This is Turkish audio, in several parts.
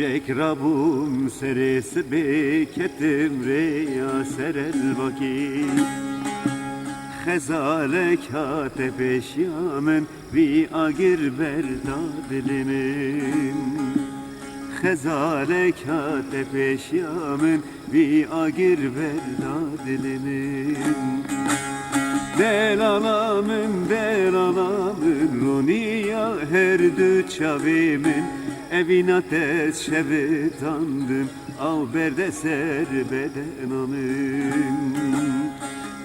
Ekrabum seresi beketim reya serel vakit Xezalek hate peşyamen vi agir berda dilimin Xezalek hate peşyamen vi agir berda dilimin Del alamın, del alamın Runiya her dü çavimin Evin ateş şevitandım Av berde ser bedenamın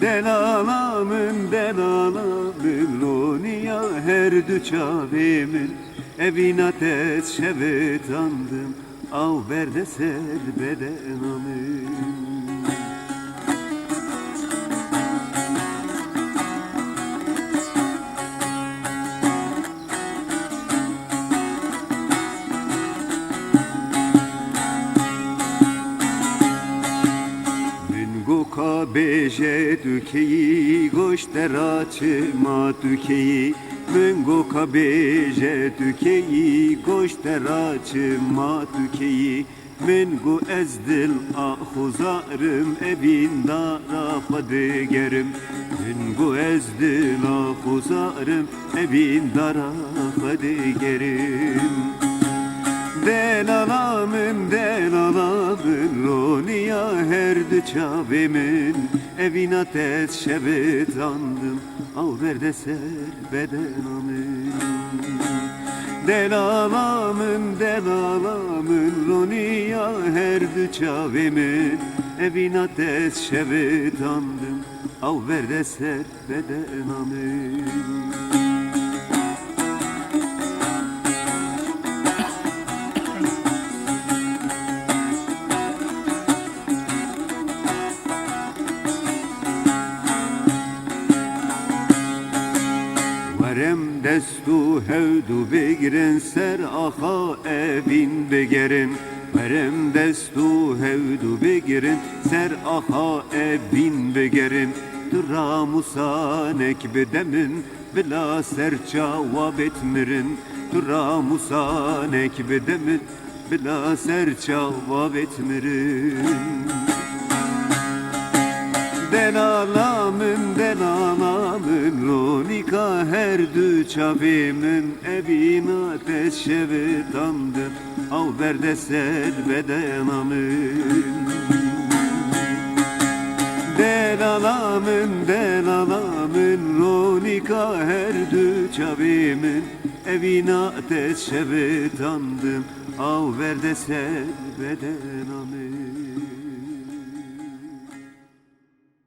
Del alamın, del alamın Runiya her dü çavimin Evin ateş şevitandım Av berde ser bedenamın Min beje dükeyi goş deraçı ma dükeyi Min goka beje dükeyi goş deraçı ma dükeyi Min gu ezdil ahuzarım evin dara digerim Min gu ezdil ahuzarım evin dara digerim Del alamın, del alamın Roniya her çavimin Evin ateş şebet andım. Al ver de ser bedenamın Del alamın, del alamın Roniya her çavimin Evin ateş şebet andım. Al ver de ser bedenamın Destu hevdu begiren ser aha evin begerin. Verem destu hevdu begirin ser aha evin begerin. Dıra musanek bedemin bila ser cevap etmirin. Dıra musanek bedemin bila ser Dü çavimin Evin ateş şevitandır Av berde ser bedenamın Del alamın, del alamın Ronika her dü çavimin Evin ateş şevitandım Av berde ser bedenamın